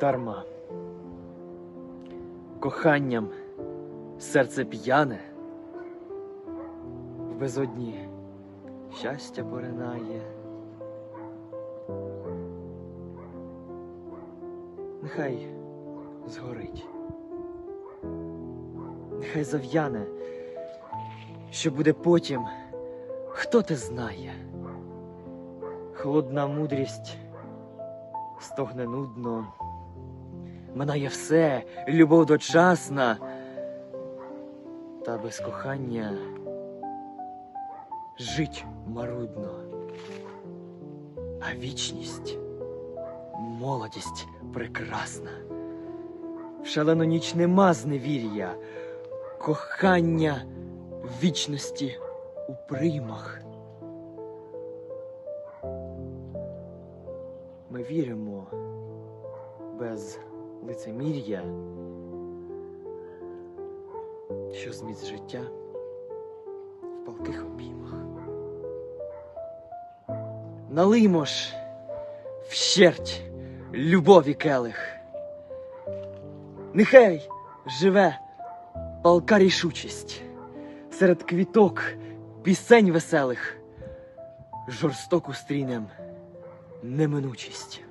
дарма. Коханням серце п'яне, в безодні щастя поринає. Нехай згорить, нехай зав'яне, що буде потім, хто те знає. Холодна мудрість стогне нудно. Минає все, любов дочасна, та без кохання жить марудно. А вічність, молодість прекрасна. В шалену ніч нема зневір'я, кохання вічності у приймах. Ми віримо без лицемір'я, що зміст життя в палких обіймах. Налиймо ж вщерть любові келих. Нехай живе палка рішучість серед квіток, пісень веселих, жорстоку стрінем неминучість.